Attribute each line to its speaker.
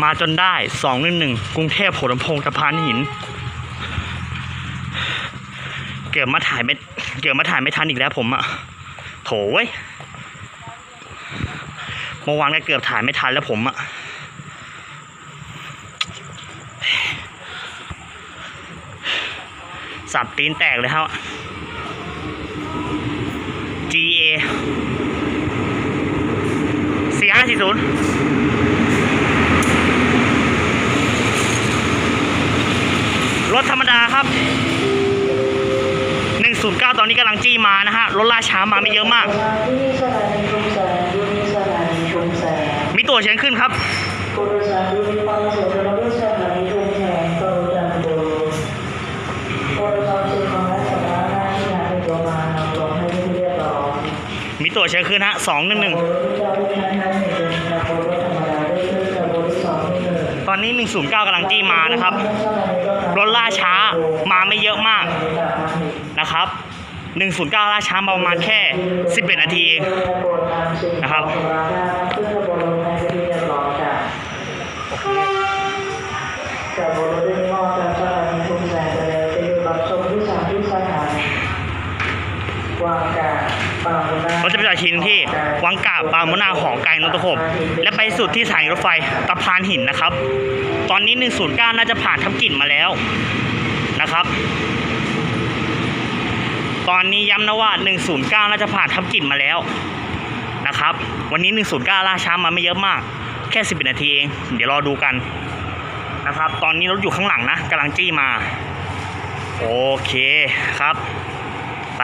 Speaker 1: มาจนได้สองหนึ่งหนึ่งกรุงเทพหัวลำโพงสะพานหิน เกือบมาถ่ายไม่เกือบมาถ่ายไม่ทันอีกแล้วผมอะโถเว้ยเมื่อวานก็เกือบถ่ายไม่ทันแล้วผมอะสับตีนแตกเลยครับ GA 4540 รถธรรมดาครับ109 ตอนนี้กำลังจี้มานะฮะรถล่าช้ามาไม่เยอะมาก
Speaker 2: มี
Speaker 1: ตัวเชิญขึ้นครับ
Speaker 2: มีตัวเรียบร้อย
Speaker 1: มีตัวเชิญขึ้นฮะ211
Speaker 2: โปรดที่จะที่ท่านให้หนึ่ง อน
Speaker 1: นี้ 109กำลังจี้มานะครับรถล่าช้ามาไม่เยอะมากนะครับ 109ล่าช้ามาประมาณแค่ 11 นาทีเองนะครับ
Speaker 2: ขึ้นกับบนรถให้ที่เรียบร้อยจ้ะบนรถ เรา
Speaker 1: จะไปจอดทีนึงที่วังกาบปามะนาหอไก่นนทขบและไปสุดที่สถานีรถไฟตะพานหินนะครับ ตอนนี้ 109 น่าจะผ่านทับกิ่นมาแล้วนะครับ ตอนนี้ย้ำนะว่า 109 น่าจะผ่านทับกิ่นมาแล้วนะครับ วันนี้ 109 ล่าช้ามาไม่เยอะมาก แค่11นาทีเอง เดี๋ยวรอดูกันนะครับ ตอนนี้รถอยู่ข้างหลังนะกำลังจี้มา โอเคครับไป